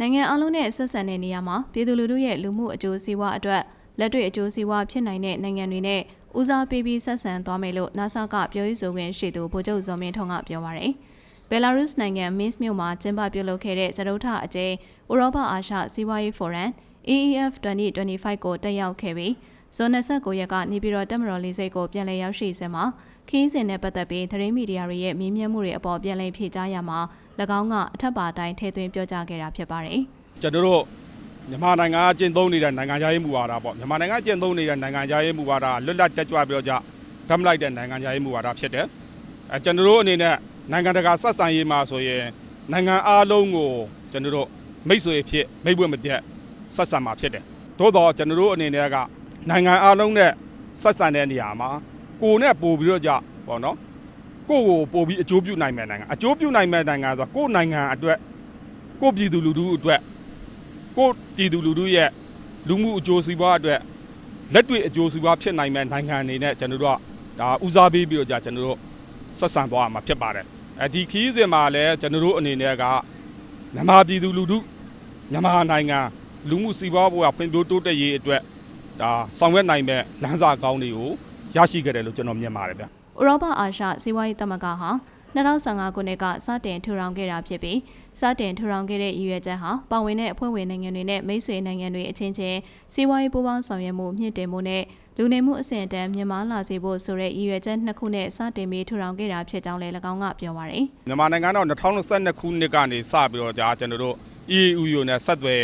နိုင်ငံအလုံးနဲ့ဆက်ဆံတဲ့နေရာမှာပြည်သူလူထုရဲ့လူမှုအကျိုးစီးပွားအတွက်လက်တွေ့အကျိုးစီးပွားဖြစ်နိုင်တဲ့နိုင်ငံတွေနဲ့ဦးစားပေးပြီးဆက်ဆံသွားမယ်လို့ NASA ကပြောရေးဆိုခွင့်ရှိသူဗိုလ်ချုပ်ဇော်မင်းထွန်းကပြောပါရယ်ဘယ်လာရုစ်နိုင်ငံမင်းစ်မြို့မှာကျင်းပပြုလုပ်ခဲ့တဲ့ဇရုထအကျဉ်ဥရောပအာရှစီးပွားရေးဖိုရမ် AEF 2025ကိုတက်ရောက်ခဲ့ပြီးဇွန်29ရက်ကနေပြည်တော်တက်မတော်လေးစိတ်ကိုပြန်လည်ရောက်ရှိစဉ်မှာခီးစဉ်နဲ့ပတ်သက်ပြီးသတင်းမီဒီယာတွေရဲ့မြင်းမြတ်မှုတွေအပေါ်ပြန်လည်ဖြေကြားရမှာ၎ င်းကအထက်ပါတိုင်းထည့်သွင်းပြောကြားခဲ့တာဖြစ်ပါတယ်။ကျွန်တော်တို့မြန်မာနိုင်ငံကကျင့်သုံးနေတဲ့နိုင်ငံခြားရေးမူဝါဒပေါ့မြန်မာနိုင်ငံကကျင့်သုံးနေတဲ့နိုင်ငံခြားရေးမူဝါဒလွတ်လပ်တက်ကြွပြီးတော့ကြဓာတ်မလိုက်တဲ့နိုင်ငံခြားရေးမူဝါဒဖြစ်တယ်အဲကျွန်တော်တို့အနေနဲ့နိုင်ငံတကာဆက်ဆံရေးမှာဆိုရင်နိုင်ငံအားလုံးကိုကျွန်တော်တို့မိတ်ဆွေဖြစ်မိတ်ဝတ်မပြတ်ဆက်ဆံမှာဖြစ်တယ်သို့တော့ကျွန်တော်တို့အနေနဲ့ကနိုင်ငံအားလုံးနဲ့ဆက်ဆံတဲ့နေရာမှာကိုယ်နဲ့ပို့ပြီးတော့ကြပေါ့နော် ကိုယ့်ကိုပို့ပြီးအကျိုးပြုနိုင်မဲ့နိုင်ငံအကျိုးပြုနိုင်မဲ့နိုင်ငံဆိုတော့ကိုယ့်နိုင်ငံအတွက်ကိုယ့်ပြည်သူလူထုအတွက်ကိုယ့်ပြည်သူလူထုရဲ့လူမှုအကျိုးစီးပွားအတွက်လက်တွေ့အကျိုးစီးပွားဖြစ်နိုင်မဲ့နိုင်ငံအနေနဲ့ကျွန်တော်တို့ကဒါဦးစားပေးပြီးတော့ကြာကျွန်တော်တို့ဆက်ဆံသွားမှာဖြစ်ပါတယ်အဲဒီခီးစဉ်မှာလည်းကျွန်တော်တို့အနေနဲ့ကမြန်မာပြည်သူလူထုမြန်မာနိုင်ငံလူမှုစီးပွားဘဝဖွံ့ဖြိုးတိုးတက်ရေးအတွက်ဒါဆောင်ရွက်နိုင်မဲ့လမ်းစာကောင်းတွေကိုရရှိခဲ့တယ်လို့ကျွန်တော်မြင်ပါတယ်ဗျ ဥရောပအာရှစီးပွားရေးသမဂ္ဂဟာ2015ခုနှစ်ကစတင်ထူထောင်ခဲ့တာဖြစ်ပြီးစတင်ထူထောင်ခဲ့တဲ့ရည်ရွယ်ချက်ဟာပါဝင်တဲ့အဖွဲ့ဝင်နိုင်ငံတွေနဲ့မိတ်ဆွေနိုင်ငံတွေအချင်းချင်းစီးပွားရေးပူးပေါင်းဆောင်ရွက်မှုမြင့်တင်မှုနဲ့လူနေမှုအဆင့်အတန်းမြင့်မားလာစေဖို့ဆိုတဲ့ရည်ရွယ်ချက်နှစ်ခုနဲ့စတင်ပြီးထူထောင်ခဲ့တာဖြစ်ကြောင်းလည်း၎င်းကပြောပါရယ်မြန်မာနိုင်ငံတော့2022ခုနှစ်ကနေစပြီးတော့ကြာကျွန်တော်တို့ EU နဲ့ဆက်သွယ်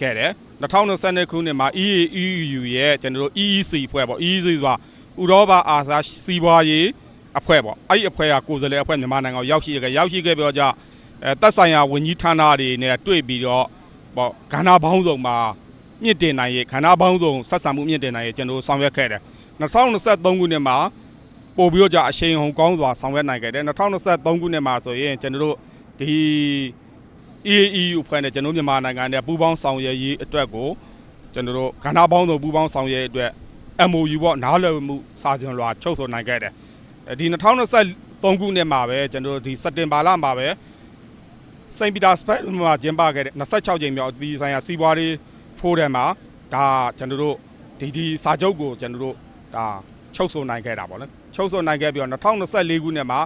ခဲ့တယ်2022ခုနှစ်မှာ EU ရဲ့ကျွန်တော်တို့ EEC ဖွဲ့ပေါ့ EEC ဆိုတာ ဥရောပအာရှစီးပွားရေးအဖွဲ့ပေါ့အဲ့ဒီအဖွဲ့ကကိုယ်စားလှယ်အဖွဲ့မြန်မာနိုင်ငံကိုရောက်ရှိခဲ့ရောက်ရှိခဲ့ပြီးတော့ကြာအဲတက်ဆိုင်ရာဝန်ကြီးဌာနတွေနဲ့တွေ့ပြီးတော့ပေါ့ကဏ္ဍပေါင်းစုံမှာမြင့်တင်နိုင်ရေးကဏ္ဍပေါင်းစုံဆက်ဆံမှုမြင့်တင်နိုင်ရေးကျွန်တော်တို့ဆောင်ရွက်ခဲ့တယ်2023ခုနှစ်မှာပို့ပြီးတော့じゃအရှိန်ဟုန်ကောင်းစွာဆောင်ရွက်နိုင်ခဲ့တယ်2023ခုနှစ်မှာဆိုရင်ကျွန်တော်တို့ဒီ EAEU ဖွဲ့နဲ့ကျွန်တော်မြန်မာနိုင်ငံနဲ့ပူးပေါင်းဆောင်ရွက်ရေးအတွက်ကိုကျွန်တော်တို့ကဏ္ဍပေါင်းစုံပူးပေါင်းဆောင်ရွက်ရေးအတွက် MOU ပေါ့နားလည်မှုစာချုပ်လွှာချုပ်ဆိုနိုင်ခဲ့တယ်အဲဒီ2023ခုနှစ်မှာပဲကျွန်တော်တို့ဒီစက်တင်ဘာလမှာပဲစိန့်ပီတာစပက်မှာကျင်းပခဲ့တဲ့26ကြိမ်မြောက်ပြည်ဆိုင်ရာစီးပွားရေးဖိုးတယ်မှာဒါကျွန်တော်တို့ဒီဒီစာချုပ်ကိုကျွန်တော်တို့ဒါချုပ်ဆိုနိုင်ခဲ့တာပေါ့လေချုပ်ဆိုနိုင်ခဲ့ပြီးတော့2024ခုနှစ်မှာ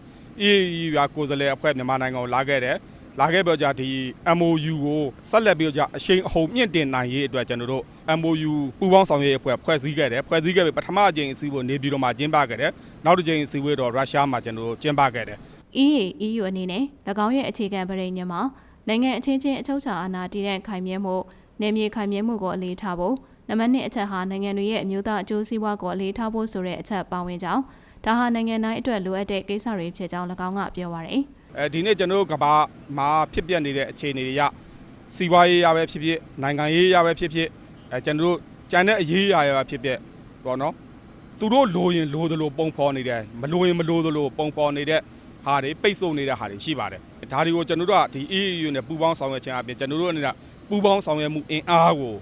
EAE ရာကိုယ်စားလှယ်အဖွဲ့မြန်မာနိုင်ငံကိုလာခဲ့တယ် လာခဲ့ပြောကြဒီ MOU ကိုဆက်လက်ပြီးကြအရှိန်အဟုန်မြင့်တင်နိုင်ရေးအတွက်ကျွန်တော်တို့ MOU ပူးပေါင်းဆောင်ရွက်ရေးအဖွဲ့ဖွဲ့စည်းခဲ့တယ်ဖွဲ့စည်းခဲ့ပြီးပထမအကြိမ်အစည်းအဝေးနေပြည်တော်မှာကျင်းပခဲ့တယ်နောက်တစ်ကြိမ်အစည်းအဝေးတော့ရုရှားမှာကျွန်တော်တို့ကျင်းပခဲ့တယ် EA EU အနေနဲ့၎င်းရဲ့အခြေခံပရိညမှာနိုင်ငံအချင်းချင်းအချုပ်အခြာအာဏာတည်တဲ့ခိုင်မြဲမှုနယ်မြေခိုင်မြဲမှုကိုအလေးထားဖို့နံပါတ်1အချက်ဟာနိုင်ငံတွေရဲ့အမျိုးသားအကျိုးစီးပွားကိုအလေးထားဖို့ဆိုတဲ့အချက်ပါဝင်ကြောင်းဒါဟာနိုင်ငံတိုင်းအတွက်လိုအပ်တဲ့ကိစ္စတွေဖြစ်ကြောင်း၎င်းကပြောပါရယ်။ အဲဒီနေ့ကျွန်တော်တို့ကဘာမှာဖြစ်ပျက်နေတဲ့အခြေအနေတွေရစီးပွားရေးရပဲဖြစ်ဖြစ်နိုင်ငံရေးရပဲဖြစ်ဖြစ်အဲကျွန်တော်တို့ကြံတဲ့အရေးအရာရပဲဖြစ်ဖြစ်ပေါ့နော်သူတို့လိုရင်လိုသလိုပုံဖော်နေတယ်မလိုရင်မလိုသလိုပုံဖော်နေတဲ့ဟာတွေပိတ်ဆို့နေတဲ့ဟာတွေရှိပါတယ်ဒါတွေကိုကျွန်တော်တို့ကဒီ EU နဲ့ပူးပေါင်းဆောင်ရွက်ခြင်းအပြင်ကျွန်တော်တို့အနေနဲ့ပူးပေါင်းဆောင်ရွက်မှုအင်အားကို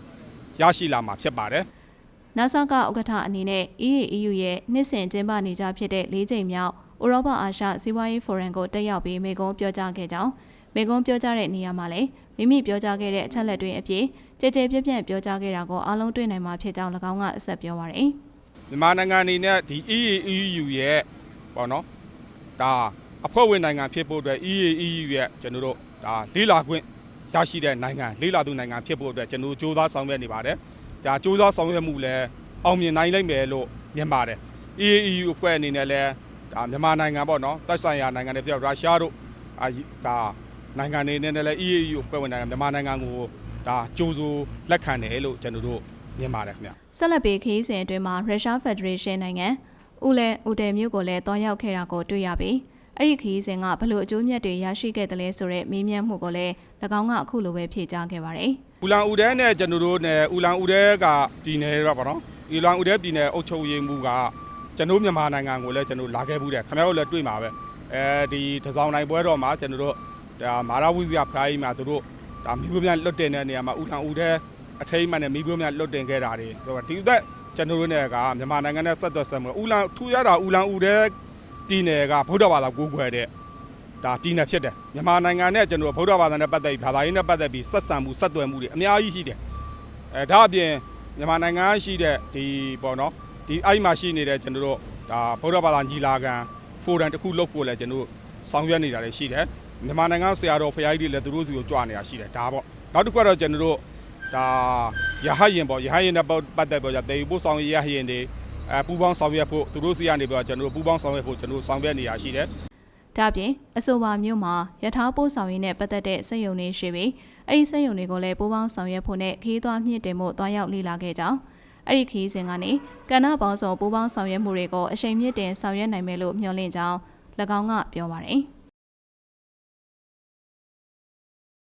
ရရှိလာမှာဖြစ်ပါတယ် NASA ကဥက္ကဋ္ဌအနေနဲ့ EAEU ရဲ့နှစ်စဉ်ကျင်းပနေကြဖြစ်တဲ့၄ချိန်မြောက် ဥရောပအာရှစီးပွားရေးဖိုရမ်ကိုတက်ရောက်ပြီးမိကုံးပြောကြားခဲ့ကြောင်းမိကုံးပြောကြားတဲ့နေရာမှာလည်းမိမိပြောကြားခဲ့တဲ့အချက်လက်တွေအပြင်ကြည်ကြဲပြပြပြောကြားခဲ့တာကိုအားလုံးတွေ့နိုင်မှာဖြစ်ကြောင်း၎င်းကအဆက်ပြောပါရယ်မြန်မာနိုင်ငံအနေနဲ့ဒီ EEU ရဲ့ပေါ့နော်ဒါအဖွဲ့ဝင်နိုင်ငံဖြစ်ဖို့အတွက် EEU ရဲ့ကျွန်တော်တို့ဒါလေးလာခွင့်ရရှိတဲ့နိုင်ငံလေးလာသူနိုင်ငံဖြစ်ဖို့အတွက်ကျွန်တော်စူးစမ်းဆောင်ရွက်နေပါတယ်။ဒါစူးစမ်းဆောင်ရွက်မှုလည်းအောင်မြင်နိုင်လိမ့်မယ်လို့မြင်ပါတယ်။ EEU အဖွဲ့အနေနဲ့လည်း ဒါမြန်မာနိုင်ငံပေါ့နော်တိုက်ဆိုင်ရာနိုင်ငံတွေဖြစ်ရုရှားတို့အာဒါနိုင်ငံတွေနဲ့လည်း EU အဖွဲ့ဝင်နိုင်ငံမြန်မာနိုင်ငံကိုဒါကြိုးစိုးလက်ခံတယ်လို့ကျွန်တော်တို့မြင်ပါတယ်ခင်ဗျဆက်လက်ပြီးခရီးစဉ်အတွင်းမှာရုရှားဖက်ဒရေးရှင်းနိုင်ငံဦးလဲဦးတယ်မြို့ကိုလည်းတွားရောက်ခဲ့တာကိုတွေ့ရပြီးအဲ့ဒီခရီးစဉ်ကဘလို့အကျိုးမြတ်တွေရရှိခဲ့တယ်လဲဆိုတဲ့မေးမြန်းမှုကိုလည်း၎င်းကအခုလိုပဲဖြေကြားခဲ့ပါတယ်။ဥလန်ဥဒဲနဲ့ကျွန်တော်တို့နဲ့ဥလန်ဥဒဲကပြည်နယ်တော့ဗောနော်။ဥလန်ဥဒဲပြည်နယ်အုပ်ချုပ်ရေးမှူးက ကျွန်တော်မြန်မာနိုင်ငံကိုလည်းကျွန်တော်လာခဲ့ဘူးတယ်။ခင်ဗျားတို့လည်းတွေ့မှာပဲ။အဲဒီတစောင်းနိုင်ပွဲတော်မှာကျွန်တော်တို့ဒါမာရဝိဇ္ဇာဖရားကြီးမှာသူတို့ဒါမိဘများလွတ်တင်တဲ့နေရာမှာဥလန်ဥဒဲအထိမ်းမှန်နဲ့မိဘများလွတ်တင်ခဲ့တာတွေဆိုတော့ဒီသက်ကျွန်တော်တို့နဲ့ကမြန်မာနိုင်ငံနဲ့ဆက်သွယ်ဆက်မှုဥလန်ထူရတာဥလန်ဥဒဲပြည်နယ်ကဗုဒ္ဓဘာသာကိုးကွယ်တဲ့ဒါဒါတည်နေဖြစ်တယ်မြန်မာနိုင်ငံနဲ့ကျွန်တော်ဗုဒ္ဓဘာသာနဲ့ပတ်သက်ပြီးဘာသာရေးနဲ့ပတ်သက်ပြီးဆက်ဆံမှုဆက်သွယ်မှုတွေအများကြီးရှိတယ်အဲဒါအပြင်မြန်မာနိုင်ငံရှိတဲ့ဒီပေါ့နော် ဒီအဲ့ဒီမှာရှိနေတဲ့ကျွန်တော်တို့ဒါဗုဒ္ဓဘာသာညီလာခံဖိုရမ်တစ်ခုလုပ်ဖို့လဲကျွန်တော်တို့ဆောင်ရွက်နေတာတွေရှိတယ်မြန်မာနိုင်ငံဆရာတော်ဖရာကြီးတွေလည်းသူတို့စီကိုကြွနေတာရှိတယ်ဒါပေါ့နောက်တစ်ခုကတော့ကျွန်တော်တို့ဒါရဟယင်ပေါ့ရဟယင်နဲ့ပတ်သက်ပြီးတော့တေပို့ဆောင်ရရဟယင်တွေအဲပူပေါင်းဆောင်ရွက်ဖို့သူတို့စီကနေပြီးတော့ကျွန်တော်တို့ပူပေါင်းဆောင်ရွက်ဖို့ကျွန်တော်တို့ဆောင်ရွက်နေရရှိတယ်ဒါ့အပြင်အဆိုပါမြို့မှာရထားပို့ဆောင်ရေးနဲ့ပတ်သက်တဲ့စက်ရုံတွေရှိပြီးအဲ့ဒီစက်ရုံတွေကိုလည်းပိုးပေါင်းဆောင်ရွက်ဖို့နဲ့ခီးသွွားမြင့်တင်မှုတွားရောက်လေ့လာခဲ့ကြောင်း အဲ့ဒီခီးစဉ်ကနေကဏ္ဍပေါင်းစုံပိုးပေါင်းဆောင်ရွက်မှုတွေကိုအရှိန်မြင့်တင်ဆောင်ရွက်နိုင်မယ်လို့မျှော်လင့်ကြောင်း၎င်းကပြောပါတယ်။